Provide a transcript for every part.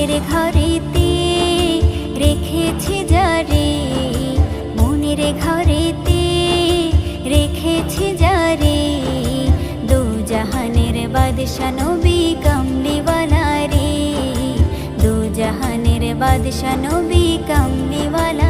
মনের ঘরেতে রেখেছি যারে, মনের ঘরেতে রেখেছি যারে। দু জাহানের বাদশা নবী কামলিওয়ালারি দু জাহানের বাদশা নবী কামলিওয়ালারি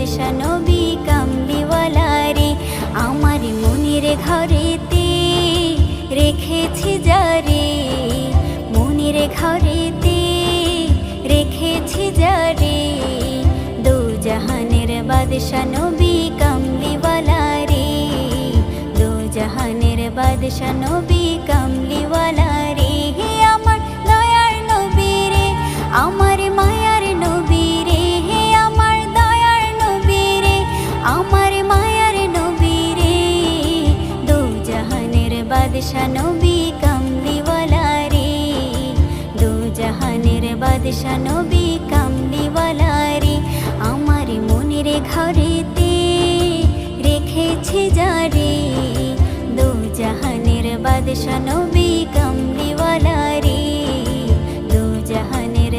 বাদশা নবী কামলিওয়ালারি আমার মনের ঘরেতে রেখেছি যারে, মনের ঘরেতে রেখেছি যারে। দু জাহানের বাদশা বাদশা নবী কামলিওয়ালারি দু জাহানের বাদশা রেখেছি দু জাহানের কামলিওয়ালারি দু জাহানের